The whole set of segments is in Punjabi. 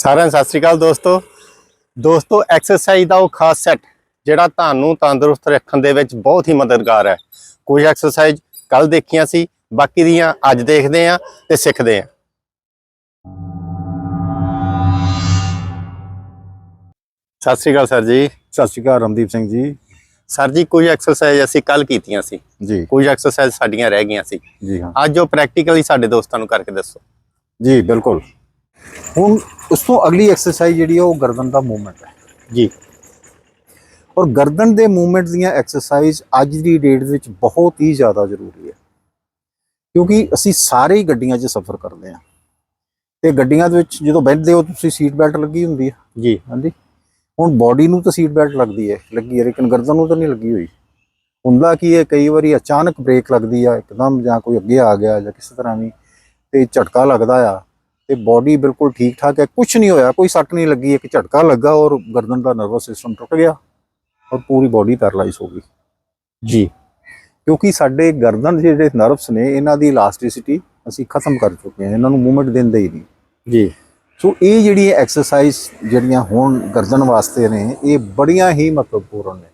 ਸਾਰਿਆਂ ਨੂੰ ਸਤਿ ਸ੍ਰੀ ਅਕਾਲ ਦੋਸਤੋ। ਦੋਸਤੋ ਐਕਸਰਸਾਈਜ਼ ਦਾ ਉਹ ਖਾਸ ਸੈੱਟ ਜਿਹੜਾ ਤੁਹਾਨੂੰ ਤੰਦਰੁਸਤ ਰੱਖਣ ਦੇ ਵਿੱਚ ਬਹੁਤ ਹੀ ਮਦਦਗਾਰ ਹੈ। ਕੁਝ ਐਕਸਰਸਾਈਜ਼ ਕੱਲ ਦੇਖੀਆਂ ਸੀ ਬਾਕੀ ਦੀਆਂ ਅੱਜ ਦੇਖਦੇ ਆਂ ਤੇ ਸਿੱਖਦੇ ਆਂ ਸਤਿ ਸ੍ਰੀ ਅਕਾਲ ਸਰ ਜੀ। ਸਤਿ ਸ਼੍ਰੀ ਅਕਾਲ ਰਮਦੀਪ ਸਿੰਘ ਜੀ। ਸਰ ਜੀ ਕੁਝ ਐਕਸਰਸਾਈਜ਼ ਅਸੀਂ ਕੱਲ ਕੀਤੀਆਂ ਸੀ। ਜੀ। ਕੁਝ ਐਕਸਰਸਾਈਜ਼ ਸਾਡੀਆਂ ਰਹਿ ਗਈਆਂ ਸੀ। ਜੀ ਹਾਂ। ਅੱਜ ਉਹ ਪ੍ਰੈਕਟੀਕਲੀ ਸਾਡੇ ਦੋਸਤਾਂ ਨੂੰ ਕਰਕੇ ਦੱਸੋ। ਜੀ ਬਿਲਕੁਲ। ਹੁਣ ਉਸ ਤੋਂ ਅਗਲੀ ਐਕਸਰਸਾਈਜ਼ ਜਿਹੜੀ ਹੈ ਉਹ ਗਰਦਨ ਦਾ ਮੂਵਮੈਂਟ ਹੈ। ਜੀ। ਔਰ ਗਰਦਨ ਦੇ ਮੂਵਮੈਂਟ ਦੀਆਂ ਐਕਸਰਸਾਈਜ਼ ਅੱਜ ਦੀ ਡੇਟ ਵਿੱਚ ਬਹੁਤ ਹੀ ਜ਼ਿਆਦਾ ਜ਼ਰੂਰੀ ਹੈ। ਕਿਉਂਕਿ ਅਸੀਂ ਸਾਰੇ ਹੀ ਗੱਡੀਆਂ 'ਚ ਸਫ਼ਰ ਕਰਦੇ ਹਾਂ। ਤੇ ਗੱਡੀਆਂ ਦੇ ਵਿੱਚ ਜਦੋਂ ਬੈਠਦੇ ਹੋ ਤੁਸੀਂ ਸੀਟ ਬੈਲਟ ਲੱਗੀ ਹੁੰਦੀ ਹੈ ਜੀ। ਹਾਂਜੀ। ਹੁਣ ਬਾਡੀ ਨੂੰ ਤਾਂ ਸੀਟ ਬੈਲਟ ਲੱਗਦੀ ਹੈ ਲੱਗੀ ਹੈ ਲੇਕਿਨ ਗਰਦਨ ਨੂੰ ਤਾਂ ਨਹੀਂ ਲੱਗੀ ਹੋਈ। ਹੁੰਦਾ ਕੀ ਹੈ ਕਈ ਵਾਰੀ ਅਚਾਨਕ ਬ੍ਰੇਕ ਲੱਗਦੀ ਆ ਇੱਕਦਮ ਜਾਂ ਕੋਈ ਅੱਗੇ ਆ ਗਿਆ ਜਾਂ ਕਿਸੇ ਤਰ੍ਹਾਂ ਵੀ ਤੇ ਝਟਕਾ ਲੱਗਦਾ ਆ। ਤੇ ਬਾਡੀ ਬਿਲਕੁਲ ਠੀਕ ਠਾਕ ਹੈ ਕੁਝ ਨਹੀਂ ਹੋਇਆ ਕੋਈ ਸੱਟ ਨਹੀਂ ਲੱਗੀ ਇੱਕ ਝਟਕਾ ਲੱਗਾ ਔਰ ਗਰਦਨ ਦਾ ਨਰਵਸ ਸਿਸਟਮ ਟੁੱਟ ਗਿਆ ਔਰ ਪੂਰੀ ਬਾਡੀ ਪੈਰਲਾਈਜ਼ ਹੋ ਗਈ। ਜੀ। ਕਿਉਂਕਿ ਸਾਡੇ ਗਰਦਨ ਦੇ ਜਿਹੜੇ ਨਰਵਸ ਨੇ ਇਹਨਾਂ ਦੀ ਇਲਾਸਟਿਸਿਟੀ ਅਸੀਂ ਖਤਮ ਕਰ ਚੁੱਕੇ ਹਾਂ ਇਹਨਾਂ ਨੂੰ ਮੂਵਮੈਂਟ ਦਿੰਦੇ ਹੀ ਨਹੀਂ। ਜੀ। ਸੋ ਇਹ ਜਿਹੜੀ ਐਕਸਰਸਾਈਜ਼ ਜਿਹੜੀਆਂ ਹੁਣ ਗਰਦਨ ਵਾਸਤੇ ਨੇ ਇਹ ਬੜੀਆਂ ਹੀ ਮਹੱਤਵਪੂਰਨ ਨੇ।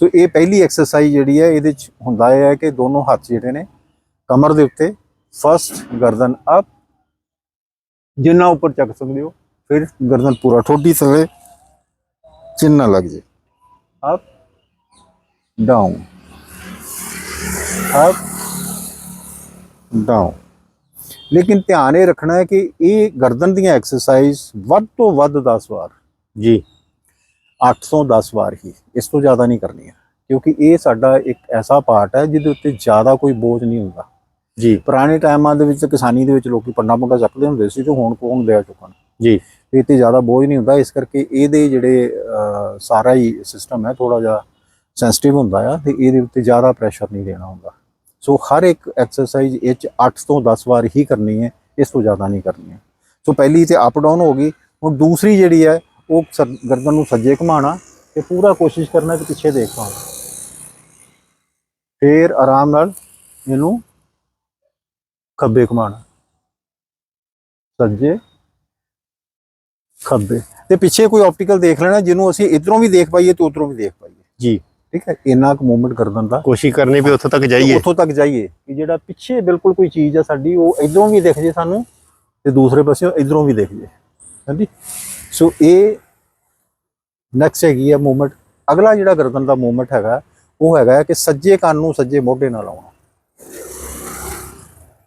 ਸੋ ਇਹ ਪਹਿਲੀ ਐਕਸਰਸਾਈਜ਼ ਜਿਹੜੀ ਹੈ ਇਹਦੇ ਚ ਹੁੰਦਾ ਹੈ ਕਿ ਦੋਨੋਂ ਹੱਥ ਜਿਹੜੇ ਨੇ ਕਮਰ ਦੇ ਉੱਤੇ ਫਸਟ ਗਰਦਨ ਅਪ ਜਿੰਨਾ ਉੱਪਰ ਚੱਕ ਸਕਦੇ ਹੋ ਫਿਰ ਗਰਦਨ ਪੂਰਾ ਠੋਡੀ ਥੱਲੇ ਚਿੰਨ ਲੱਗ ਜੇ। ਅਪ ਡਾਊਨ ਅਪ ਡਾਊਨ ਲੇਕਿਨ ਧਿਆਨ ਇਹ ਰੱਖਣਾ ਹੈ ਕਿ ਇਹ ਗਰਦਨ ਦੀਆਂ ਐਕਸਰਸਾਈਜ਼ ਵੱਧ ਤੋਂ ਵੱਧ 10 ਵਾਰ। ਜੀ। 8 ਤੋਂ 10 ਵਾਰ ਹੀ। ਇਸ ਤੋਂ ਜ਼ਿਆਦਾ ਨਹੀਂ ਕਰਨੀ ਹੈ। ਕਿਉਂਕਿ ਇਹ ਸਾਡਾ ਇੱਕ ਐਸਾ ਪਾਰਟ ਹੈ ਜਿਹਦੇ ਉੱਤੇ ਜ਼ਿਆਦਾ ਕੋਈ ਬੋਝ ਨਹੀਂ ਹੁੰਦਾ। ਜੀ। ਪੁਰਾਣੇ ਟਾਈਮਾਂ ਦੇ ਵਿੱਚ ਕਿਸਾਨੀ ਦੇ ਵਿੱਚ ਲੋਕੀ ਪੰਡਾ ਪੰਡਾ ਚੱਕਦੇ ਹੁੰਦੇ ਸੀ ਤੇ ਹੁਣ ਕੌਣ ਲਿਆ ਚੁੱਕਣ? ਜੀ। ਇਹ ਤੇ ਜ਼ਿਆਦਾ ਬੋਝ ਨਹੀਂ ਹੁੰਦਾ ਇਸ ਕਰਕੇ ਇਹਦੇ ਜਿਹੜੇ ਸਾਰਾ ਹੀ ਸਿਸਟਮ ਹੈ ਥੋੜਾ ਜਿਹਾ ਸੈਂਸਿਟਿਵ ਹੁੰਦਾ ਆ ਤੇ ਇਹਦੇ ਉੱਤੇ ਜ਼ਿਆਦਾ ਪ੍ਰੈਸ਼ਰ ਨਹੀਂ ਦੇਣਾ ਹੁੰਦਾ। ਸੋ ਹਰ ਇੱਕ ਐਕਸਰਸਾਈਜ਼ ਇਹ ਚ 8 ਤੋਂ 10 ਵਾਰ ਹੀ ਕਰਨੀ ਹੈ ਇਸ ਤੋਂ ਜ਼ਿਆਦਾ ਨਹੀਂ ਕਰਨੀ ਹੈ। ਸੋ ਪਹਿਲੀ ਤੇ ਅਪ ਡਾਊਨ ਹੋ ਗਈ ਹੁਣ ਦੂਸਰੀ ਜਿਹੜੀ ਹੈ ਉਹ ਗਰਦਨ ਨੂੰ ਸੱਜੇ ਘੁਮਾਉਣਾ ਤੇ ਪੂਰਾ ਕੋਸ਼ਿਸ਼ ਕਰਨਾ ਕਿ ਪਿੱਛੇ ਦੇਖ ਪਾਓ ਫੇਰ ਆਰਾਮ ਨਾਲ ਇਹਨੂੰ ਖੱਬੇ ਘੁਮਾਉਣਾ। ਸੱਜੇ ਖੱਬੇ। ਤੇ ਪਿੱਛੇ ਕੋਈ ਆਪਟੀਕਲ ਦੇਖ ਲੈਣਾ ਜਿਹਨੂੰ ਅਸੀਂ ਇਧਰੋਂ ਵੀ ਦੇਖ ਪਾਈਏ ਤੇ ਉਧਰੋਂ ਵੀ ਦੇਖ ਪਾਈਏ। ਜੀ। ਠੀਕ ਹੈ? ਇੰਨਾ ਕੁ ਮੂਵਮੈਂਟ ਗਰਦਨ ਦਾ ਕੋਸ਼ਿਸ਼ ਕਰਨੀ ਵੀ ਉੱਥੋਂ ਤੱਕ ਜਾਈਏ। ਉੱਥੋਂ ਤੱਕ ਜਾਈਏ ਕਿ ਜਿਹੜਾ ਪਿੱਛੇ ਬਿਲਕੁਲ ਕੋਈ ਚੀਜ਼ ਆ ਸਾਡੀ ਉਹ ਇਧਰੋਂ ਵੀ ਦਿਖ ਜੇ ਸਾਨੂੰ ਤੇ ਦੂਸਰੇ ਪਾਸਿਓਂ ਇਧਰੋਂ ਵੀ ਦਿਖ ਜੇ। ਹਾਂਜੀ? ਸੋ ਇਹ ਨੈਕਸਟ ਹੈਗੀ ਹੈ ਮੂਵਮੈਂਟ ਅਗਲਾ ਜਿਹੜਾ ਗਰਦਨ ਦਾ ਮੂਵਮੈਂਟ ਹੈਗਾ ਉਹ ਹੈਗਾ ਕਿ ਸੱਜੇ ਕੰਨ ਨੂੰ ਸੱਜੇ ਮੋਢੇ ਨਾਲ ਲਾਉਣਾ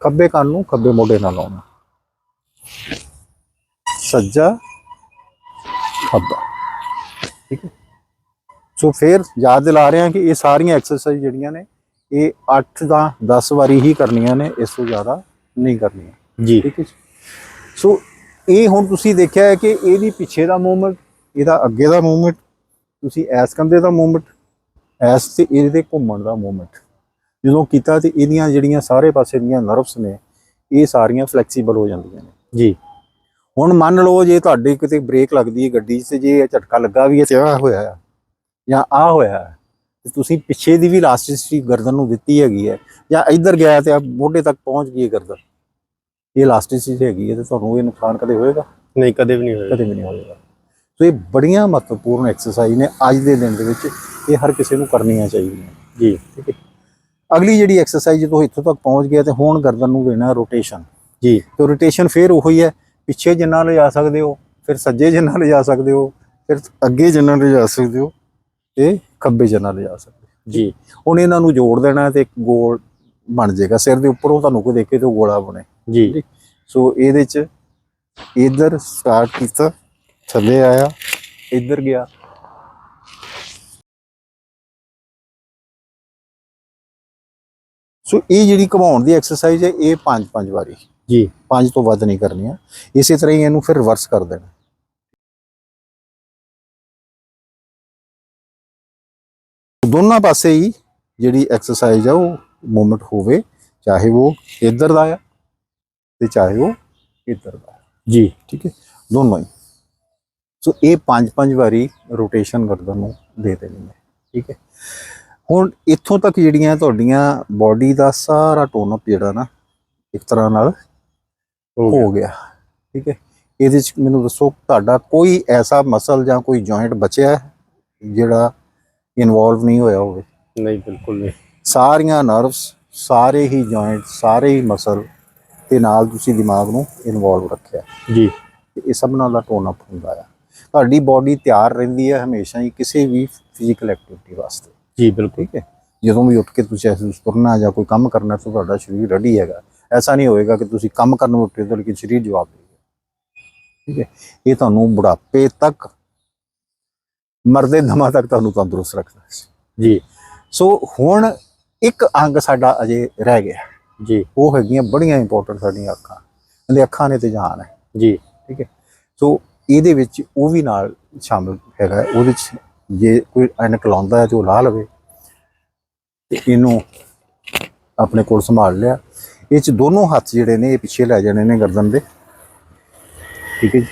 ਖੱਬੇ ਕੰਨ ਨੂੰ ਖੱਬੇ ਮੋਢੇ ਨਾਲ ਲਾਉਣਾ। ਸੱਜਾ ਖੱਬਾ। ਠੀਕ ਹੈ? ਸੋ ਫਿਰ ਯਾਦ ਦਿਲਾ ਰਹੇ ਹਾਂ ਕਿ ਇਹ ਸਾਰੀਆਂ ਐਕਸਰਸਾਈਜ਼ ਜਿਹੜੀਆਂ ਨੇ ਇਹ 8 ਦਾ 10 ਵਾਰੀ ਹੀ ਕਰਨੀਆਂ ਨੇ ਇਸ ਤੋਂ ਜ਼ਿਆਦਾ ਨਹੀਂ ਕਰਨੀਆਂ। ਜੀ। ਠੀਕ ਹੈ? ਸੋ ਇਹ ਹੁਣ ਤੁਸੀਂ ਦੇਖਿਆ ਹੈ ਕਿ ਇਹਦੀ ਪਿੱਛੇ ਦਾ ਮੂਵਮੈਂਟ ਇਹਦਾ ਅੱਗੇ ਦਾ ਮੂਵਮੈਂਟ ਤੁਸੀਂ ਐਸ ਕੰਦੇ ਦਾ ਮੂਵਮੈਂਟ ਐਸ ਤੇ ਇਹਦੇ ਘੁੰਮਣ ਦਾ ਮੂਵਮੈਂਟ ਜਦੋਂ ਕੀਤਾ ਤੇ ਇਹਦੀਆਂ ਜਿਹੜੀਆਂ ਸਾਰੇ ਪਾਸੇ ਦੀਆਂ ਨਰਵਸ ਨੇ ਇਹ ਸਾਰੀਆਂ ਫਲੈਕਸੀਬਲ ਹੋ ਜਾਂਦੀਆਂ ਨੇ। ਜੀ। ਹੁਣ ਮੰਨ ਲਓ ਜੇ ਤੁਹਾਡੇ ਕਿਤੇ ਬ੍ਰੇਕ ਲੱਗਦੀ ਹੈ ਗੱਡੀ 'ਚ ਤੇ ਜੇ ਇਹ ਝਟਕਾ ਲੱਗਾ ਵੀ ਹੈ ਤੇ ਆ ਹੋਇਆ ਆ ਜਾਂ ਆ ਹੋਇਆ ਤੇ ਤੁਸੀਂ ਪਿੱਛੇ ਦੀ ਵੀ ਇਲਾਸਟਿਸਿਟੀ ਗਰਦਨ ਨੂੰ ਦਿੱਤੀ ਹੈਗੀ ਹੈ ਜਾਂ ਇੱਧਰ ਗਿਆ ਤੇ ਆ ਮੋਢੇ ਤੱਕ ਪਹੁੰਚ ਗਈ ਹੈ ਗਰਦਨ ਇਹ ਇਲਾਸਟਿਸਿਟੀ ਹੈਗੀ ਹੈ ਤੇ ਤੁਹਾਨੂੰ ਇਹ ਨੁਕਸਾਨ ਕਦੇ ਹੋਏਗਾ? ਨਹੀਂ ਕਦੇ ਵੀ ਨਹੀਂ ਹੋਏਗਾ। ਕਦੇ ਵੀ ਨਹੀਂ ਹੋਏਗਾ। ਸੋ ਇਹ ਬੜੀਆਂ ਮਹੱਤਵਪੂਰਨ ਐਕਸਰਸਾਈਜ਼ ਨੇ ਅੱਜ ਦੇ ਦਿਨ ਦੇ ਵਿੱਚ ਇਹ ਹਰ ਕਿਸੇ ਨੂੰ ਕਰਨੀਆਂ ਚਾਹੀਦੀਆਂ ਜੀ। ਠੀਕ ਹੈ। ਅਗਲੀ ਜਿਹੜੀ ਐਕਸਰਸਾਈਜ਼ ਜਦੋਂ ਇੱਥੋਂ ਤੱਕ ਪਹੁੰਚ ਗਿਆ ਤੇ ਹੁਣ ਗਰਦਨ ਨੂੰ ਦੇਣਾ ਰੋਟੇਸ਼ਨ ਜੀ। ਤੇ ਰੋਟੇਸ਼ਨ ਫੇਰ ਉਹੀ ਹੈ ਪਿੱਛੇ ਜਿੰਨਾ ਲਿਜਾ ਸਕਦੇ ਹੋ ਫਿਰ ਸੱਜੇ ਜਿੰਨਾ ਲਿਜਾ ਸਕਦੇ ਹੋ ਫਿਰ ਅੱਗੇ ਜਿੰਨਾ ਲਿਜਾ ਸਕਦੇ ਹੋ ਤੇ ਖੱਬੇ ਜਿੰਨਾ ਲਿਜਾ ਸਕਦੇ ਹੋ। ਜੀ। ਹੁਣ ਇਹਨਾਂ ਨੂੰ ਜੋੜ ਦੇਣਾ ਤੇ ਇੱਕ ਗੋਲ ਬਣ ਜਾਏਗਾ ਸਿਰ ਦੇ ਉੱਪਰੋਂ ਤੁਹਾਨੂੰ ਕੋਈ ਦੇਖੇ ਤੇ ਗੋਲਾ ਬਣੇ। ਜੀ। ਸੋ ਇਹਦੇ ਚ ਇਧਰ ਸਟਾਰਟ ਕੀਤਾ ਥੱਲੇ ਆਇਆ ਇੱਧਰ ਗਿਆ। ਸੋ ਇਹ ਜਿਹੜੀ ਘਮਾਉਣ ਦੀ ਐਕਸਰਸਾਈਜ਼ ਹੈ ਇਹ ਪੰਜ ਪੰਜ ਵਾਰੀ। ਜੀ। ਪੰਜ ਤੋਂ ਵੱਧ ਨਹੀਂ ਕਰਨੀਆਂ ਇਸੇ ਤਰ੍ਹਾਂ ਹੀ ਇਹਨੂੰ ਫਿਰ ਰਿਵਰਸ ਕਰ ਦੇਣਾ। ਦੋਨਾਂ ਪਾਸੇ ਹੀ ਜਿਹੜੀ ਐਕਸਰਸਾਈਜ਼ ਆ ਉਹ ਮੂਵਮੈਂਟ ਹੋਵੇ ਚਾਹੇ ਉਹ ਇੱਧਰ ਦਾ ਆ ਤੇ ਚਾਹੇ ਉਹ ਇੱਧਰ ਦਾ ਆ। ਜੀ। ਠੀਕ ਹੈ? ਦੋਨੋਂ ਹੀ। ਸੋ ਇਹ ਪੰਜ ਪੰਜ ਵਾਰੀ ਰੋਟੇਸ਼ਨ ਗਰਦਨ ਨੂੰ ਦੇ ਦੇਣੀ ਹੈ। ਠੀਕ ਹੈ? ਹੁਣ ਇੱਥੋਂ ਤੱਕ ਜਿਹੜੀਆਂ ਤੁਹਾਡੀਆਂ ਬਾਡੀ ਦਾ ਸਾਰਾ ਟੋਨ ਅਪ ਜਿਹੜਾ ਨਾ ਇੱਕ ਤਰ੍ਹਾਂ ਨਾਲ ਹੋ ਗਿਆ। ਠੀਕ ਹੈ? ਇਹਦੇ ਚ ਮੈਨੂੰ ਦੱਸੋ ਤੁਹਾਡਾ ਕੋਈ ਐਸਾ ਮਸਲ ਜਾਂ ਕੋਈ ਜੁਆਇੰਟ ਬਚਿਆ ਜਿਹੜਾ ਇਨਵੋਲਵ ਨਹੀਂ ਹੋਇਆ ਹੋਵੇ? ਨਹੀਂ ਬਿਲਕੁਲ ਨਹੀਂ। ਸਾਰੀਆਂ ਨਰਵਸ ਸਾਰੇ ਹੀ ਜੁਆਇੰਟ ਸਾਰੇ ਹੀ ਮਸਲ ਤੇ ਨਾਲ ਤੁਸੀਂ ਦਿਮਾਗ ਨੂੰ ਇਨਵੋਲਵ ਰੱਖਿਆ। ਜੀ। ਇਹ ਸਭ ਨਾਲ ਦਾ ਟੋਨ ਅਪ ਹੁੰਦਾ ਆ। ਤੁਹਾਡੀ ਬਾਡੀ ਤਿਆਰ ਰਹਿੰਦੀ ਹੈ ਹਮੇਸ਼ਾ ਹੀ ਕਿਸੇ ਵੀ ਫਿਜ਼ੀਕਲ ਐਕਟੀਵਿਟੀ ਵਾਸਤੇ। ਜੀ ਬਿਲਕੁਲ। ਠੀਕ ਹੈ। ਜਦੋਂ ਵੀ ਉੱਠ ਕੇ ਤੁਸੀਂ ਐਸੇ ਤੁਰਨਾ ਜਾਂ ਕੋਈ ਕੰਮ ਕਰਨਾ ਤਾਂ ਤੁਹਾਡਾ ਸਰੀਰ ਰੈਡੀ ਹੈਗਾ। ਐਸਾ ਨਹੀਂ ਹੋਏਗਾ ਕਿ ਤੁਸੀਂ ਕੰਮ ਕਰਨ ਉੱਠੇ ਤਾਂ ਲੇਕਿਨ ਸਰੀਰ ਜਵਾਬ ਦੇਗਾ ਠੀਕ ਹੈ। ਇਹ ਤੁਹਾਨੂੰ ਬੁਢਾਪੇ ਤੱਕ ਮਰਦੇ ਦਮਾਂ ਤੱਕ ਤੁਹਾਨੂੰ ਤੰਦਰੁਸਤ ਰੱਖਦਾ ਹੈ ਜੀ। ਸੋ ਹੁਣ ਇੱਕ ਅੰਗ ਸਾਡਾ ਅਜੇ ਰਹਿ ਗਿਆ। ਜੀ। ਉਹ ਹੈਗੀਆਂ ਬੜੀਆਂ ਇੰਪੋਰਟੈਂਟ ਸਾਡੀਆਂ ਅੱਖਾਂ। ਕਹਿੰਦੇ ਅੱਖਾਂ ਨੇ ਤੇ ਜਾਨ ਹੈ। ਜੀ। ਠੀਕ ਹੈ। ਸੋ ਇਹਦੇ ਵਿੱਚ ਉਹ ਵੀ ਨਾਲ ਸ਼ਾਮਿਲ ਹੈਗਾ। ਉਹਦੇ ਚ ਜੇ ਕੋਈ ਐਨਕ ਲਾਉਂਦਾ ਹੈ ਤੇ ਉਹ ਲਾ ਲਵੇ। ਤੇ ਇਹਨੂੰ ਆਪਣੇ ਕੋਲ ਸੰਭਾਲ ਲਿਆ। ਇਹ ਚ ਦੋਨੋਂ ਹੱਥ ਜਿਹੜੇ ਨੇ, ਇਹ ਪਿੱਛੇ ਲੈ ਜਾਣੇ ਨੇ ਗਰਦਨ ਦੇ। ਠੀਕ ਹੈ ਜੀ।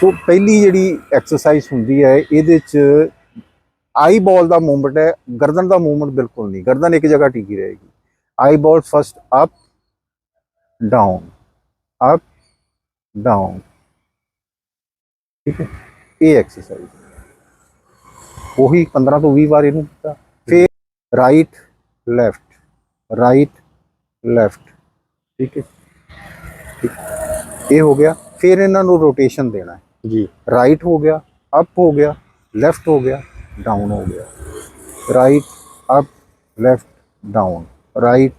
ਸੋ ਪਹਿਲੀ ਜਿਹੜੀ ਐਕਸਰਸਾਈਜ਼ ਹੁੰਦੀ ਹੈ, ਇਹਦੇ ਚ ਆਈ ਬਾਲ ਦਾ ਮੂਵਮੈਂਟ ਹੈ, ਗਰਦਨ ਦਾ ਮੂਵਮੈਂਟ ਬਿਲਕੁਲ ਨਹੀਂ। ਗਰਦਨ ਇੱਕ ਜਗ੍ਹਾ ਟਿਕੀ ਰਹੇਗੀ। Eye ball first up down up down ਠੀਕ ਹੈ। ਇਹ ਐਕਸਰਸਾਈਜ਼ ਉਹੀ 15 ਤੋਂ 20 ਵਾਰ ਇਹਨੂੰ ਕੀਤਾ ਫਿਰ ਰਾਈਟ ਲੈਫਟ ਰਾਈਟ ਲੈਫਟ ਠੀਕ ਹੈ। ਇਹ ਹੋ ਗਿਆ। ਫਿਰ ਇਹਨਾਂ ਨੂੰ ਰੋਟੇਸ਼ਨ ਦੇਣਾ ਜੀ। ਰਾਈਟ ਹੋ ਗਿਆ ਅਪ ਹੋ ਗਿਆ ਲੈਫਟ ਹੋ ਗਿਆ ਡਾਊਨ ਹੋ ਗਿਆ। Right up left down right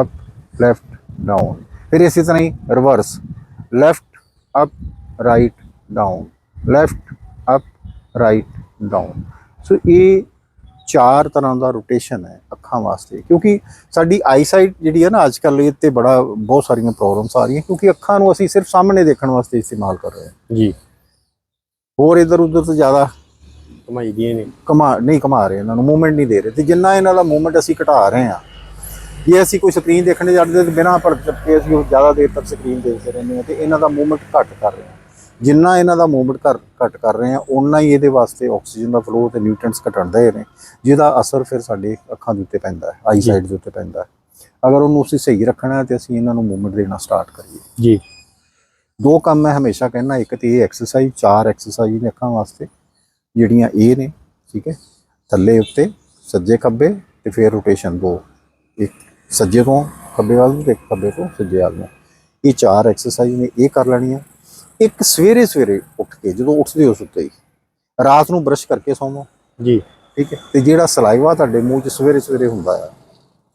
up left down ਫਿਰ ਇਸੇ ਤਰ੍ਹਾਂ ਹੀ reverse left up right down left up right down so ਇਹ ਚਾਰ ਤਰ੍ਹਾਂ ਦਾ ਰੋਟੇਸ਼ਨ ਹੈ ਅੱਖਾਂ ਵਾਸਤੇ ਕਿਉਂਕਿ ਸਾਡੀ ਆਈਸਾਈਟ ਜਿਹੜੀ ਹੈ ਨਾ ਅੱਜ ਕੱਲ੍ਹ ਇਹ ਤੇ ਬੜਾ ਬਹੁਤ ਸਾਰੀਆਂ ਪ੍ਰੋਬਲਮਸ ਆ ਰਹੀਆਂ ਕਿਉਂਕਿ ਅੱਖਾਂ ਨੂੰ ਅਸੀਂ ਸਿਰਫ ਸਾਹਮਣੇ ਦੇਖਣ ਵਾਸਤੇ ਇਸਤੇਮਾਲ ਕਰ ਰਹੇ ਹਾਂ। ਜੀ। ਹੋਰ ਇਧਰ ਉਧਰ ਤੋਂ ਜ਼ਿਆਦਾ ਕਮਾਈ ਦੀਆਂ ਨੇ ਕਮਾ ਨਹੀਂ ਕਮਾ ਰਹੇ ਇਹਨਾਂ ਨੂੰ ਮੂਵਮੈਂਟ ਨਹੀਂ ਦੇ ਰਹੇ। ਤੇ ਜਿੰਨਾ ਇਹਨਾਂ ਦਾ ਮੂਵਮੈਂਟ ਅਸੀਂ ਘਟਾ ਰਹੇ ਹਾਂ ਜੇ ਅਸੀਂ ਕੋਈ ਸਕਰੀਨ ਦੇਖਣ ਜਾਂਦੇ ਤੇ ਬਿਨਾਂ ਪਰ ਚੱਪੇ ਅਸੀਂ ਉਹ ਜ਼ਿਆਦਾ ਦੇਰ ਤੱਕ ਸਕਰੀਨ ਦੇਖਦੇ ਰਹਿੰਦੇ ਹਾਂ ਤੇ ਇਹਨਾਂ ਦਾ ਮੂਵਮੈਂਟ ਘੱਟ ਕਰ ਰਹੇ ਹਾਂ। ਜਿੰਨਾ ਇਹਨਾਂ ਦਾ ਮੂਵਮੈਂਟ ਕਰ ਘੱਟ ਕਰ ਰਹੇ ਹਾਂ ਓਨਾ ਹੀ ਇਹਦੇ ਵਾਸਤੇ ਆਕਸੀਜਨ ਦਾ ਫਲੋ ਤੇ ਨਿਊਟ੍ਰੀਐਂਟਸ ਘਟਣਦੇ ਨੇ ਜਿਹਦਾ ਅਸਰ ਫਿਰ ਸਾਡੇ ਅੱਖਾਂ ਦੇ ਉੱਤੇ ਪੈਂਦਾ ਹੈ ਆਈ ਸਾਈਡ ਦੇ ਉੱਤੇ ਪੈਂਦਾ ਹੈ। ਅਗਰ ਉਹਨੂੰ ਅਸੀਂ ਸਹੀ ਰੱਖਣਾ ਹੈ ਤੇ ਅਸੀਂ ਇਹਨਾਂ ਨੂੰ ਮੂਵਮੈਂਟ ਦੇਣਾ ਸਟਾਰਟ ਕਰੀਏ। ਜੀ। ਦੋ ਕੰਮ ਮੈਂ ਹਮੇਸ਼ਾ ਕਹਿੰਦਾ ਇੱਕ ਤੇ ਇਹ ਐਕਸਰਸਾਈਜ਼ ਚਾਰ ਐਕਸਰਸਾਈਜ਼ ਨੇ ਅੱਖਾਂ ਵਾਸਤੇ ਜਿਹੜੀਆਂ ਇਹ ਨੇ ਠੀਕ ਹੈ ਥੱਲੇ ਉੱਤੇ ਸੱਜੇ ਖੱਬੇ ਤੇ ਫਿਰ ਰੋਟੇਸ਼ਨ ਦੋ ਇੱਕ ਸੱਜੇ ਤੋਂ ਖੱਬੇ ਵੱਲ ਨੂੰ ਤੇ ਇੱਕ ਖੱਬੇ ਤੋਂ ਸੱਜੇ ਵੱਲ ਨੂੰ। ਇਹ ਚਾਰ ਐਕਸਰਸਾਈਜ਼ ਨੇ ਇਹ ਕਰ ਲੈਣੀਆਂ। ਇੱਕ ਸਵੇਰੇ ਸਵੇਰੇ ਉੱਠ ਕੇ ਜਦੋਂ ਉੱਠਦੇ ਹੋ ਸੁੱਤੇ ਹੀ ਰਾਤ ਨੂੰ ਬ੍ਰਸ਼ ਕਰਕੇ ਸੌਵੋ ਜੀ। ਠੀਕ ਹੈ? ਤੇ ਜਿਹੜਾ ਸਲਾਈਵਾ ਤੁਹਾਡੇ ਮੂੰਹ 'ਚ ਸਵੇਰੇ ਸਵੇਰੇ ਹੁੰਦਾ ਆ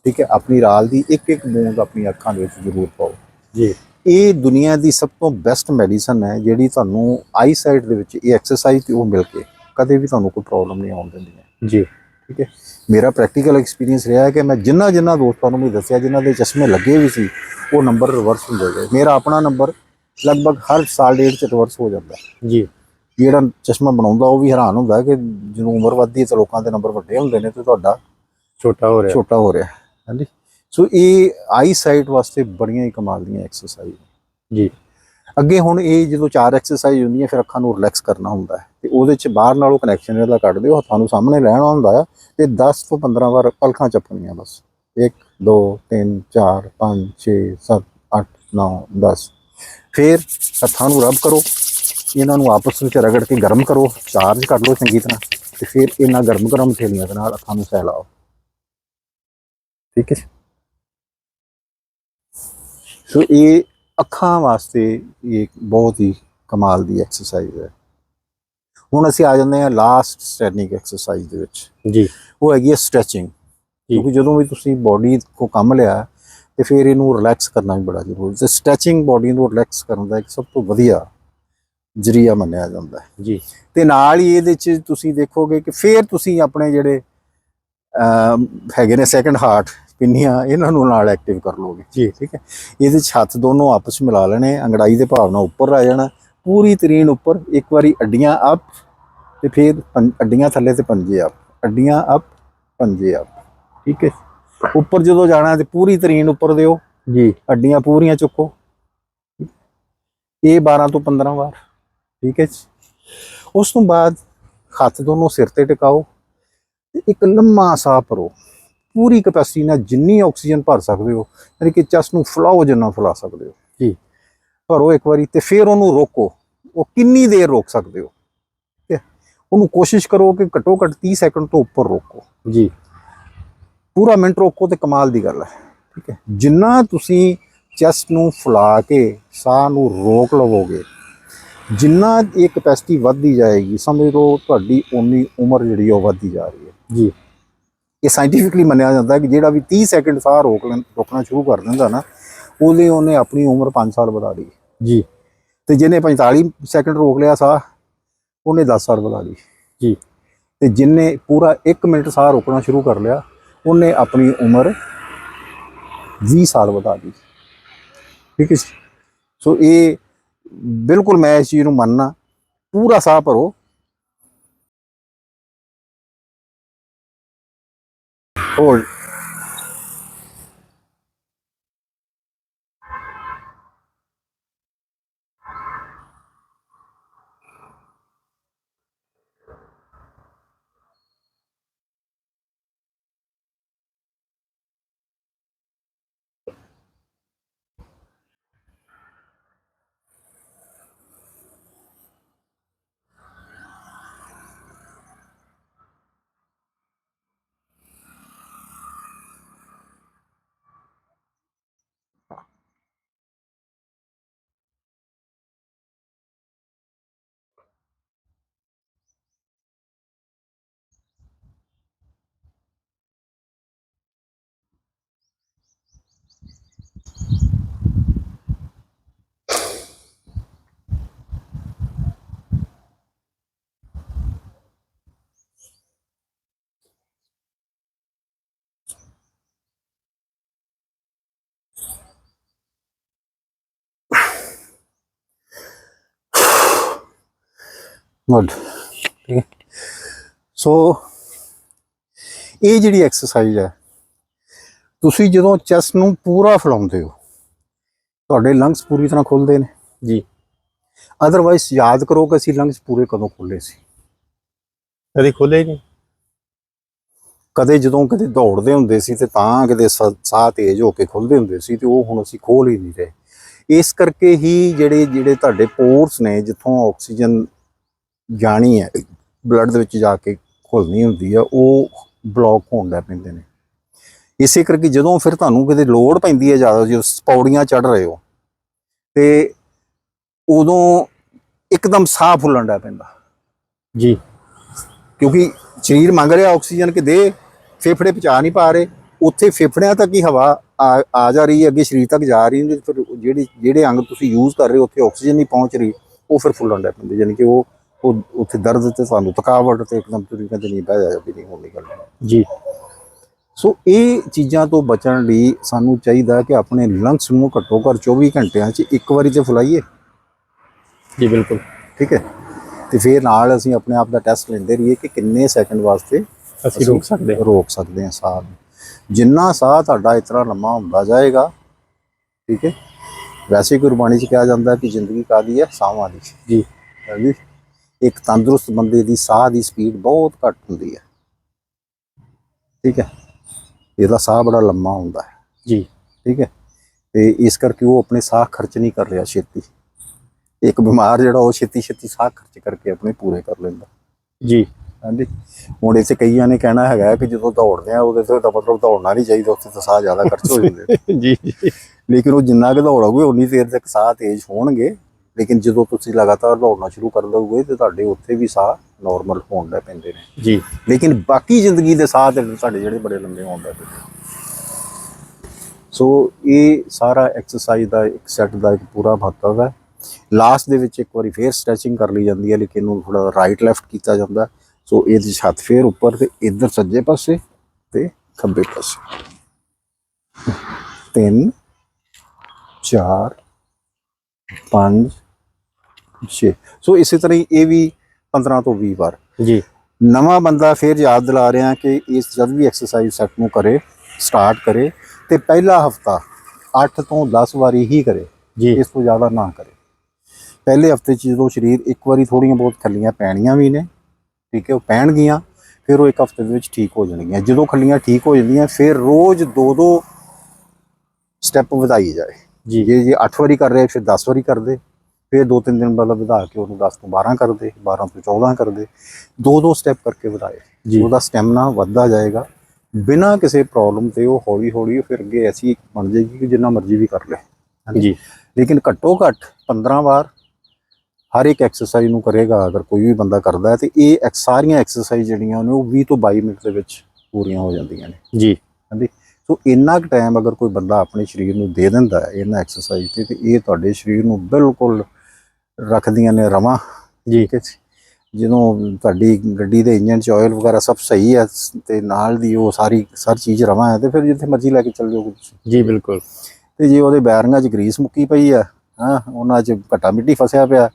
ਠੀਕ ਹੈ ਆਪਣੀ ਰਾਲ ਦੀ ਇੱਕ ਇੱਕ ਬੂੰਦ ਆਪਣੀ ਅੱਖਾਂ ਦੇ ਵਿੱਚ ਜ਼ਰੂਰ ਪਾਓ। ਜੀ। ਇਹ ਦੁਨੀਆ ਦੀ ਸਭ ਤੋਂ ਬੈਸਟ ਮੈਡੀਸਨ ਹੈ ਜਿਹੜੀ ਤੁਹਾਨੂੰ ਆਈ ਸਾਈਡ ਦੇ ਵਿੱਚ ਇਹ ਐਕਸਰਸਾਈਜ਼ ਤੇ ਉਹ ਮਿਲ ਕੇ ਕਦੇ ਵੀ ਤੁਹਾਨੂੰ ਕੋਈ ਪ੍ਰੋਬਲਮ ਨਹੀਂ ਆਉਣ ਦਿੰਦੀ ਹੈ। ਜੀ। ਠੀਕ ਹੈ? ਮੇਰਾ ਪ੍ਰੈਕਟੀਕਲ ਐਕਸਪੀਰੀਅੰਸ ਰਿਹਾ ਹੈ ਕਿ ਮੈਂ ਜਿੰਨਾ ਜਿੰਨਾ ਦੋਸਤਾਂ ਨੂੰ ਵੀ ਦੱਸਿਆ ਜਿਨ੍ਹਾਂ ਦੇ ਚਸ਼ਮੇ ਲੱਗੇ ਵੀ ਸੀ ਉਹ ਨੰਬਰ ਰਿਵਰਸ ਹੁੰਦੇ ਗਏ। ਮੇਰਾ ਆਪਣਾ ਨੰਬਰ ਲਗਭਗ ਹਰ ਸਾਲ ਡੇਢ ਚ ਰਿਵਰਸ ਹੋ ਜਾਂਦਾ। ਜੀ। ਜਿਹੜਾ ਚਸ਼ਮਾ ਬਣਾਉਂਦਾ ਉਹ ਵੀ ਹੈਰਾਨ ਹੁੰਦਾ ਕਿ ਜਦੋਂ ਉਮਰ ਵੱਧਦੀ ਹੈ ਤਾਂ ਲੋਕਾਂ ਦੇ ਨੰਬਰ ਵੱਡੇ ਹੁੰਦੇ ਨੇ ਤੇ ਤੁਹਾਡਾ ਛੋਟਾ ਹੋ ਰਿਹਾ। ਛੋਟਾ ਹੋ ਰਿਹਾ। ਹਾਂਜੀ। ਸੋ ਇਹ ਆਈ ਸਾਈਟ ਵਾਸਤੇ ਬੜੀਆਂ ਹੀ ਕਮਾਲ ਦੀਆਂ ਐਕਸਰਸਾਈਜ਼ ਜੀ। ਅੱਗੇ ਹੁਣ ਇਹ ਜਦੋਂ ਚਾਰ ਐਕਸਰਸਾਈਜ਼ ਹੁੰਦੀਆਂ ਫਿਰ ਅੱਖਾਂ ਨੂੰ ਰਿਲੈਕਸ ਕਰਨਾ ਹੁੰਦਾ ਹੈ। ਤੇ ਉਹਦੇ ਚ ਬਾਹਰ ਨਾਲੋਂ ਕਨੈਕਸ਼ਨ ਇਹਦਾ ਕੱਢ ਦਿਓ ਹੱਥਾਂ ਨੂੰ ਸਾਹਮਣੇ ਲੈਣਾ ਹੁੰਦਾ ਹੈ ਤੇ 10 ਤੋਂ 15 ਵਾਰ ਪਲਕਾਂ ਚੱਪਣੀਆਂ ਬਸ। 1 2 3 4 5 6 7 8 9 10 ਫਿਰ ਹੱਥਾਂ ਨੂੰ ਰਬ ਕਰੋ ਇਹਨਾਂ ਨੂੰ ਆਪਸ ਵਿੱਚ ਰਗੜ ਕੇ ਗਰਮ ਕਰੋ ਚਾਰਜ ਕਰ ਲਓ ਚੰਗੀ ਤਰ੍ਹਾਂ ਤੇ ਫਿਰ ਇਹਨਾਂ ਗਰਮ ਗਰਮ ਥੇਲੀਆਂ ਦੇ ਨਾਲ ਅੱਖਾਂ ਨੂੰ ਸਹਿਲਾਓ ਠੀਕ ਹੈ ਸੋ ਇਹ ਅੱਖਾਂ ਵਾਸਤੇ ਇਹ ਬਹੁਤ ਹੀ ਕਮਾਲ ਦੀ ਐਕਸਰਸਾਈਜ਼ ਹੈ। ਹੁਣ ਅਸੀਂ ਆ ਜਾਂਦੇ ਹਾਂ ਲਾਸਟ ਸਟ੍ਰੈਟਨਿਕ ਐਕਸਰਸਾਈਜ਼ ਦੇ ਵਿੱਚ। ਜੀ। ਉਹ ਹੈਗੀ ਹੈ ਸਟ੍ਰੈਚਿੰਗ ਕਿਉਂਕਿ ਜਦੋਂ ਵੀ ਤੁਸੀਂ ਬਾਡੀ ਕੋ ਕੰਮ ਲਿਆ ਤੇ ਫਿਰ ਇਹਨੂੰ ਰਿਲੈਕਸ ਕਰਨਾ ਵੀ ਬੜਾ ਜ਼ਰੂਰੀ ਹੈ। ਸਟ੍ਰੈਚਿੰਗ ਬਾਡੀ ਨੂੰ ਰਿਲੈਕਸ ਕਰਨ ਦਾ ਇੱਕ ਸਭ ਤੋਂ ਵਧੀਆ ਜਰੀਆ ਮੰਨਿਆ ਜਾਂਦਾ ਹੈ। ਜੀ। ਤੇ ਨਾਲ ਹੀ ਇਹਦੇ ਚ ਤੁਸੀਂ ਦੇਖੋਗੇ ਕਿ ਫਿਰ ਤੁਸੀਂ ਆਪਣੇ ਜਿਹੜੇ ਹੈਗੇ ਨੇ ਸੈਕੰਡ ਹਾਰਟ ਪਿੰਨੀਆਂ ਇਹਨਾਂ ਨੂੰ ਨਾਲ ਐਕਟਿਵ ਕਰ ਲੋਗੇ ਜੀ। ਠੀਕ ਹੈ? ਇਹਦੇ ਹੱਥ ਦੋਨੋਂ ਆਪਸ ਵਿੱਚ ਮਿਲਾ ਲੈਣੇ ਅੰਗੜਾਈ ਦੇ ਭਾਵ ਨਾਲ ਉੱਪਰ ਆ ਜਾਣਾ ਪੂਰੀ ਤਰੀਨ ਉੱਪਰ ਇੱਕ ਵਾਰੀ ਅੱਡੀਆਂ ਅਪ ਤੇ ਫਿਰ ਅੱਡੀਆਂ ਥੱਲੇ ਤੇ ਪੰਜੇ ਅਪ ਅੱਡੀਆਂ ਅਪ ਪੰਜੇ ਅਪ ਠੀਕ ਹੈ? ਉੱਪਰ ਜਦੋਂ ਜਾਣਾ ਤੇ ਪੂਰੀ ਤਰੀਨ ਉੱਪਰ ਦਿਓ। ਜੀ। ਅੱਡੀਆਂ ਪੂਰੀਆਂ ਚੁੱਕੋ। ਇਹ 12 ਤੋਂ 15 ਵਾਰ। ਠੀਕ ਹੈ ਜੀ? ਉਸ ਤੋਂ ਬਾਅਦ ਹੱਥ ਦੋਨੋਂ ਸਿਰ ਤੇ ਟਿਕਾਓ ਤੇ ਇੱਕ ਲੰਮਾ ਸਾਹ ਭਰੋ। ਪੂਰੀ ਕੈਪੈਸਿਟੀ ਨਾਲ ਜਿੰਨੀ ਆਕਸੀਜਨ ਭਰ ਸਕਦੇ ਹੋ ਯਾਨੀ ਕਿ ਚੈਸਟ ਨੂੰ ਫਲਾਓ ਜਿੰਨਾ ਫਲਾ ਸਕਦੇ ਹੋ। ਜੀ। ਭਰੋ ਇੱਕ ਵਾਰੀ ਤੇ ਫਿਰ ਉਹਨੂੰ ਰੋਕੋ। ਉਹ ਕਿੰਨੀ ਦੇਰ ਰੋਕ ਸਕਦੇ ਹੈ? ਉਹਨੂੰ ਕੋਸ਼ਿਸ਼ ਕਰੋ ਕਿ ਘੱਟੋ ਘੱਟ 30 ਸੈਕਿੰਡ ਤੋਂ ਉੱਪਰ ਰੋਕੋ। ਜੀ। ਪੂਰਾ ਮਿੰਟ ਰੋਕੋ ਤੇ ਕਮਾਲ ਦੀ ਗੱਲ ਹੈ। ਠੀਕ ਹੈ। ਜਿੰਨਾ ਤੁਸੀਂ ਚੈਸਟ ਨੂੰ ਫੁਲਾ ਕੇ ਸਾਹ ਨੂੰ ਰੋਕ ਲਵੋਗੇ ਜਿੰਨਾ ਇਹ ਕਪੈਸਿਟੀ ਵੱਧਦੀ ਜਾਏਗੀ ਸਮਝ ਲਓ ਤੁਹਾਡੀ ਉਨੀ ਉਮਰ ਜਿਹੜੀ ਉਹ ਵੱਧਦੀ ਜਾ ਰਹੀ ਹੈ। ਜੀ। ਇਹ ਸਾਇੰਟੀਫਿਕਲੀ ਮੰਨਿਆ ਜਾਂਦਾ ਕਿ ਜਿਹੜਾ ਵੀ 30 ਸੈਕਿੰਡ ਸਾਹ ਰੋਕ ਰੋਕਣਾ ਸ਼ੁਰੂ ਕਰ ਦਿੰਦਾ ਨਾ ਉਹਦੇ ਉਹਨੇ ਆਪਣੀ ਉਮਰ 5 ਸਾਲ ਵਧਾ ਲਈ। ਜੀ। ਤੇ ਜਿਹਨੇ 45 ਸੈਕਿੰਡ ਰੋਕ ਲਿਆ ਸਾਹ ਉਹਨੇ 10 ਸਾਲ ਵਧਾ ਲਈ। ਜੀ। ਤੇ ਜਿਨੇ ਪੂਰਾ 1 ਮਿੰਟ ਸਾਹ ਰੋਕਣਾ ਸ਼ੁਰੂ ਕਰ ਲਿਆ ਉਹਨੇ ਆਪਣੀ ਉਮਰ 20 ਸਾਲ ਵਧਾ ਲਈ ਠੀਕ ਹੈ ਜੀ? ਸੋ ਇਹ ਬਿਲਕੁਲ ਮੈਂ ਇਸ ਚੀਜ਼ ਨੂੰ ਮੰਨਣਾ ਪੂਰਾ ਸਾਹ ਭਰੋ ਹੋਲਡ ਗੁੱਡ ਠੀਕ ਹੈ। ਸੋ ਇਹ ਜਿਹੜੀ ਐਕਸਰਸਾਈਜ਼ ਹੈ ਤੁਸੀਂ ਜਦੋਂ ਚੈਸਟ ਨੂੰ ਪੂਰਾ ਫਲਾਉਂਦੇ ਹੋ ਤੁਹਾਡੇ ਲੰਗਸ ਪੂਰੀ ਤਰ੍ਹਾਂ ਖੁੱਲਦੇ ਨੇ? ਜੀ। ਅਦਰਵਾਈਜ਼ ਯਾਦ ਕਰੋ ਕਿ ਅਸੀਂ ਲੰਗਸ ਪੂਰੇ ਕਦੋਂ ਖੋਲੇ ਸੀ। ਕਦੀ ਖੋਲੇ ਨਹੀਂ। ਕਦੇ ਜਦੋਂ ਕਦੇ ਦੌੜਦੇ ਹੁੰਦੇ ਸੀ ਤੇ ਤਾਂ ਕਿਤੇ ਸ- ਸਾਹ ਤੇਜ਼ ਹੋ ਕੇ ਖੁੱਲਦੇ ਹੁੰਦੇ ਸੀ ਤੇ ਉਹ ਹੁਣ ਅਸੀਂ ਖੋਲ ਹੀ ਨਹੀਂ ਰਹੇ। ਇਸ ਕਰਕੇ ਹੀ ਜਿਹੜੇ ਜਿਹੜੇ ਤੁਹਾਡੇ ਪੋਰਸ ਨੇ ਜਿੱਥੋਂ ਆਕਸੀਜਨ ਜਾਣੀ ਹੈ ਬਲੱਡ ਦੇ ਵਿੱਚ ਜਾ ਕੇ ਖੁੱਲਣੀ ਹੁੰਦੀ ਆ ਉਹ ਬਲੌਕ ਹੋਣ ਲੱਗ ਪੈਂਦੇ ਨੇ। ਇਸੇ ਕਰਕੇ ਜਦੋਂ ਫਿਰ ਤੁਹਾਨੂੰ ਕਿਤੇ ਲੋੜ ਪੈਂਦੀ ਹੈ ਜ਼ਿਆਦਾ ਜਦੋਂ ਪੌੜੀਆਂ ਚੜ ਰਹੇ ਹੋ ਤੇ ਉਦੋਂ ਇੱਕਦਮ ਸਾਹ ਫੁੱਲਣ ਲੱਗ ਪੈਂਦਾ। ਜੀ। ਕਿਉਂਕਿ ਸਰੀਰ ਮੰਗ ਰਿਹਾ ਆਕਸੀਜਨ ਕਿ ਦੇ ਫੇਫੜੇ ਪਹੁੰਚਾ ਨਹੀਂ ਪਾ ਰਹੇ ਉੱਥੇ ਫੇਫੜਿਆਂ ਤੱਕ ਹੀ ਹਵਾ ਆ ਆ ਜਾ ਰਹੀ ਹੈ ਅੱਗੇ ਸਰੀਰ ਤੱਕ ਜਾ ਰਹੀ ਹੈ ਫਿਰ ਜਿਹੜੀ ਜਿਹੜੇ ਅੰਗ ਤੁਸੀਂ ਯੂਜ਼ ਕਰ ਰਹੇ ਹੋ ਉੱਥੇ ਆਕਸੀਜਨ ਨਹੀਂ ਪਹੁੰਚ ਰਹੀ ਉਹ ਫਿਰ ਫੁੱਲਣ ਲੱਗ ਪੈਂਦੇ ਯਾਨੀ ਕਿ ਉਹ ਉਹ ਉੱਥੇ ਦਰਦ ਤੇ ਸਾਨੂੰ ਥਕਾਵਟ ਤੇ ਇੱਕਦਮ ਤੁਸੀਂ ਕਹਿੰਦੇ ਨਹੀਂ ਬਹਿ ਜਾ ਵੀ ਨਹੀਂ ਹੋਣੀ ਗੱਲ। ਜੀ। ਸੋ ਇਹ ਚੀਜ਼ਾਂ ਤੋਂ ਬਚਣ ਲਈ ਸਾਨੂੰ ਚਾਹੀਦਾ ਕਿ ਆਪਣੇ ਲੰਗਸ ਨੂੰ ਘੱਟੋ ਘੱਟ 24 ਘੰਟਿਆਂ 'ਚ ਇੱਕ ਵਾਰੀ ਤੇ ਫੁਲਾਈਏ। ਜੀ ਬਿਲਕੁਲ। ਠੀਕ ਹੈ? ਤੇ ਫਿਰ ਨਾਲ ਅਸੀਂ ਆਪਣੇ ਆਪ ਦਾ ਟੈਸਟ ਲੈਂਦੇ ਰਹੀਏ ਕਿ ਕਿੰਨੇ ਸੈਕਿੰਡ ਵਾਸਤੇ ਅਸੀਂ ਰੋਕ ਸਕਦੇ ਹਾਂ। ਰੋਕ ਸਕਦੇ ਹਾਂ ਸਾਹ ਨੂੰ। ਜਿੰਨਾ ਸਾਹ ਤੁਹਾਡਾ ਤਰ੍ਹਾਂ ਲੰਮਾ ਹੁੰਦਾ ਜਾਏਗਾ ਠੀਕ ਹੈ? ਵੈਸੇ ਗੁਰਬਾਣੀ ਚ ਕਿਹਾ ਜਾਂਦਾ ਕਿ ਜ਼ਿੰਦਗੀ ਕਾਦੀ ਹੈ? ਸਾਹਾਂ ਦੀ। ਜੀ। ਹਾਂਜੀ। ਇੱਕ ਤੰਦਰੁਸਤ ਬੰਦੇ ਦੀ ਸਾਹ ਦੀ ਸਪੀਡ ਬਹੁਤ ਘੱਟ ਹੁੰਦੀ ਹੈ। ਠੀਕ ਹੈ? ਇਹਦਾ ਸਾਹ ਬੜਾ ਲੰਮਾ ਹੁੰਦਾ ਹੈ। ਜੀ। ਠੀਕ ਹੈ? ਤੇ ਇਸ ਕਰਕੇ ਉਹ ਆਪਣੇ ਸਾਹ ਖਰਚ ਨਹੀਂ ਕਰ ਰਿਹਾ ਛੇਤੀ। ਇੱਕ ਬਿਮਾਰ ਜਿਹੜਾ ਉਹ ਛੇਤੀ ਛੇਤੀ ਸਾਹ ਖਰਚ ਕਰਕੇ ਆਪਣੇ ਪੂਰੇ ਕਰ ਲੈਂਦਾ। ਜੀ। ਹਾਂਜੀ? ਹੁਣ ਇੱਥੇ ਕਈਆਂ ਨੇ ਕਹਿਣਾ ਹੈਗਾ ਕਿ ਜਦੋਂ ਦੌੜਦੇ ਆ ਉਹਦੇ ਤੋਂ ਤਾਂ ਮਤਲਬ ਦੌੜਨਾ ਨਹੀਂ ਚਾਹੀਦਾ ਉੱਥੇ ਤਾਂ ਸਾਹ ਜ਼ਿਆਦਾ ਖਰਚ ਹੋ ਜਾਂਦੇ ਜੀ। ਲੇਕਿਨ ਉਹ ਜਿੰਨਾ ਕਿ ਦੌੜੋਗੇ ਉਨੀ ਦੇਰ ਤੱਕ ਸਾਹ ਤੇਜ਼ ਹੋਣਗੇ। ਲੇਕਿਨ ਜਦੋਂ ਤੁਸੀਂ ਲਗਾਤਾਰ ਦੌੜਨਾ ਸ਼ੁਰੂ ਕਰ ਲਓਗੇ ਤੇ ਤੁਹਾਡੇ ਉੱਥੇ ਵੀ ਸਾਹ ਨਾਰਮਲ ਹੋਣ ਲੱਗ ਪੈਂਦੇ ਨੇ। ਜੀ। ਲੇਕਿਨ ਬਾਕੀ ਜ਼ਿੰਦਗੀ ਦੇ ਸਾਹ ਤੁਹਾਡੇ ਜਿਹੜੇ ਬੜੇ ਲੰਬੇ ਹੋਣ ਲੱਗ ਪੈਂਦੇ ਸੋ ਇਹ ਸਾਰਾ ਐਕਸਰਸਾਈਜ਼ ਦਾ ਇੱਕ ਸੈੱਟ ਦਾ ਇੱਕ ਪੂਰਾ ਮਹੱਤਵ ਹੈ। ਲਾਸਟ ਦੇ ਵਿੱਚ ਇੱਕ ਵਾਰੀ ਫੇਰ ਸਟ੍ਰੈਚਿੰਗ ਕਰ ਲਈ ਜਾਂਦੀ ਹੈ ਲੇਕਿਨ ਉਹਨੂੰ ਥੋੜਾ ਰਾਈਟ ਲੈਫਟ ਕੀਤਾ ਜਾਂਦਾ। ਸੋ ਇਹਦੀ ਛੱਤ ਫੇਰ ਉੱਪਰ ਤੇ ਇੱਧਰ ਸੱਜੇ ਪਾਸੇ ਤੇ ਖੱਬੇ ਪਾਸੇ। 3 4 5 ਜੀ ਸੋ ਇਸੇ ਤਰ੍ਹਾਂ ਹੀ ਇਹ ਵੀ 15 ਤੋਂ 20 ਵਾਰ। ਜੀ। ਨਵਾਂ ਬੰਦਾ ਫਿਰ ਯਾਦ ਦਿਲਾ ਰਿਹਾ ਕਿ ਇਸ ਜਦ ਵੀ ਐਕਸਰਸਾਈਜ਼ ਸੈੱਟ ਨੂੰ ਕਰੇ ਸਟਾਰਟ ਕਰੇ ਤੇ ਪਹਿਲਾ ਹਫਤਾ 8 ਤੋਂ 10 ਵਾਰੀ ਹੀ ਕਰੇ। ਜੀ। ਇਸ ਤੋਂ ਜ਼ਿਆਦਾ ਨਾ ਕਰੇ। ਪਹਿਲੇ ਹਫ਼ਤੇ ਚ ਜਦੋਂ ਸਰੀਰ ਇੱਕ ਵਾਰੀ ਥੋੜੀਆਂ ਬਹੁਤ ਖੱਲੀਆਂ ਪੈਣੀਆਂ ਵੀ ਨੇ ਠੀਕ ਹੈ ਉਹ ਪੈਣ ਗਈਆਂ ਫਿਰ ਉਹ ਇੱਕ ਹਫ਼ਤੇ ਦੇ ਵਿੱਚ ਠੀਕ ਹੋ ਜਾਣਗੀਆਂ। ਜਦੋਂ ਖੱਲੀਆਂ ਠੀਕ ਹੋ ਜਾਂਦੀਆਂ ਫਿਰ ਰੋਜ਼ ਦੋ ਦੋ ਸਟੈਪ ਵਧਾਈ ਜਾਏ। ਜੀ। ਜੇ ਜੇ 8 ਵਾਰੀ ਕਰ ਰਹੇ ਫਿਰ 10 ਵਾਰੀ ਕਰ ਦੇ। ਫਿਰ ਦੋ ਤਿੰਨ ਦਿਨ ਬਾਅਦ ਵਧਾ ਕੇ ਉਹਨੂੰ 10 ਤੋਂ 12 ਕਰ ਦੇ 12 ਤੋਂ 14 ਕਰ ਦੇ ਦੋ ਸਟੈਪ ਕਰਕੇ ਵਧਾਏ। ਉਹਦਾ ਸਟੈਮਨਾ ਵੱਧਦਾ ਜਾਏਗਾ। ਬਿਨਾਂ ਕਿਸੇ ਪ੍ਰੋਬਲਮ ਤੇ ਉਹ ਹੌਲੀ ਹੌਲੀ ਫਿਰ ਅੱਗੇ ਐਸੀ ਬਣ ਜਾਏਗੀ ਕਿ ਜਿੰਨਾ ਮਰਜ਼ੀ ਵੀ ਕਰ ਲੈ ਜੀ। ਲੇਕਿਨ ਘੱਟੋ ਘੱਟ 15 ਵਾਰ ਹਰ ਇੱਕ ਐਕਸਰਸਾਈਜ਼ ਨੂੰ ਕਰੇਗਾ ਅਗਰ ਕੋਈ ਵੀ ਬੰਦਾ ਕਰਦਾ ਹੈ ਤੇ ਇਹ ਸਾਰੀਆਂ ਐਕਸਰਸਾਈਜ਼ ਜਿਹੜੀਆਂ ਨੇ ਉਹ 20 ਤੋਂ 22 ਮਿੰਟ ਦੇ ਵਿੱਚ ਪੂਰੀਆਂ ਹੋ ਜਾਂਦੀਆਂ ਨੇ। ਜੀ। ਹਾਂਜੀ। ਸੋ ਇੰਨਾ ਕੁ ਟਾਈਮ ਅਗਰ ਕੋਈ ਬੰਦਾ ਆਪਣੇ ਸਰੀਰ ਨੂੰ ਦੇ ਦਿੰਦਾ ਹੈ ਇਹਨਾਂ ਐਕਸਰਸਾਈਜ਼ ਤੇ ਤੇ ਇਹ ਤੁਹਾਡੇ ਸਰੀਰ ਨੂੰ ਬਿਲਕੁਲ ਰੱਖਦੀਆਂ ਨੇ ਰਵਾਂ ਜੀ। ਜੀ। ਜਦੋਂ ਤੁਹਾਡੀ ਗੱਡੀ ਦੇ ਇੰਜਨ ਚ ਆਇਲ ਵਗੈਰਾ ਸਭ ਸਹੀ ਹੈ ਸ- ਤੇ ਨਾਲ ਦੀ ਉਹ ਸਾਰੀ ਸਰ ਚੀਜ਼ ਰਵਾਂ ਹੈ ਤੇ ਫਿਰ ਜਿੱਥੇ ਮਰਜ਼ੀ ਲੈ ਕੇ ਚੱਲ ਤੁਸੀਂ ਜੀ ਬਿਲਕੁਲ। ਤੇ ਜੇ ਉਹਦੇ ਬੈਰਿੰਗਾਂ 'ਚ ਗਰੀਸ ਮੁੱਕੀ ਪਈ ਆ ਹਾਂ ਉਹਨਾਂ 'ਚ ਘੱਟਾ ਮਿੱਟੀ ਫਸਿਆ ਪਿਆ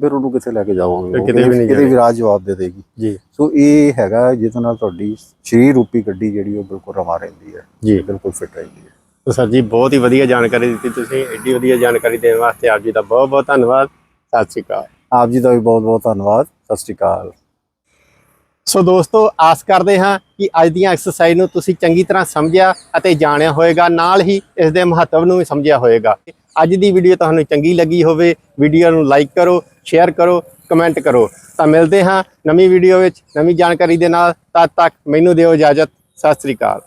ਫਿਰ ਉਹਨੂੰ ਕਿੱਥੇ ਲੈ ਕੇ ਜਾਓਗੇ? ਕਿਤੇ ਵੀ ਨਹੀਂ ਕਿਤੇ। ਵੀ ਰਾਜ ਜਵਾਬ ਦੇ ਦੇਗੀ। ਜੀ। ਸੋ ਇਹ ਹੈਗਾ ਜਿਹਦੇ ਨਾਲ ਤੁਹਾਡੀ ਸਰੀਰ ਰੂਪੀ ਗੱਡੀ ਜਿਹੜੀ ਉਹ ਬਿਲਕੁਲ ਰਵਾ ਰਹਿੰਦੀ ਹੈ ਜੀ। ਬਿਲਕੁਲ ਫਿੱਟ ਰਹਿੰਦੀ ਹੈ। ਤਾਂ ਸਰ ਜੀ ਬਹੁਤ ਹੀ ਵਧੀਆ ਜਾਣਕਾਰੀ ਦਿੱਤੀ ਤੁਸੀਂ ਐਡੀ ਵਧੀਆ ਜਾਣਕਾਰੀ ਦੇਣ ਵਾਸਤੇ ਆਪ ਜੀ ਦਾ ਬਹੁਤ ਬਹੁਤ ਧੰਨਵਾਦ। ਸਤਿ ਸ਼੍ਰੀ ਅਕਾਲ। ਆਪ ਜੀ ਦਾ ਵੀ ਬਹੁਤ ਬਹੁਤ ਧੰਨਵਾਦ। ਸਤਿ ਸ਼੍ਰੀ ਅਕਾਲ। ਸੋ ਦੋਸਤੋ, ਆਸ ਕਰਦੇ ਹਾਂ ਕਿ ਅੱਜ ਦੀਆਂ ਐਕਸਰਸਾਈਜ਼ ਨੂੰ ਤੁਸੀਂ ਚੰਗੀ ਤਰ੍ਹਾਂ ਸਮਝਿਆ ਅਤੇ ਜਾਣਿਆ ਹੋਵੇਗਾ ਨਾਲ ਹੀ ਇਸ ਦੇ ਮਹੱਤਵ ਨੂੰ ਵੀ ਸਮਝਿਆ ਹੋਵੇਗਾ ਅੱਜ ਦੀ ਵੀਡੀਓ ਤੁਹਾਨੂੰ ਚੰਗੀ ਲੱਗੀ ਹੋਵੇ ਵੀਡੀਓ ਨੂੰ ਲਾਈਕ ਕਰੋ ਸ਼ੇਅਰ ਕਰੋ ਕਮੈਂਟ ਕਰੋ। ਤਾਂ ਮਿਲਦੇ ਹਾਂ ਨਵੀਂ ਵੀਡੀਓ ਵਿੱਚ ਨਵੀਂ ਜਾਣਕਾਰੀ ਦੇ ਨਾਲ। ਤਦ ਤੱਕ ਮੈਨੂੰ ਦਿਓ ਇਜਾਜ਼ਤ। ਸਤਿ ਸ੍ਰੀ ਅਕਾਲ।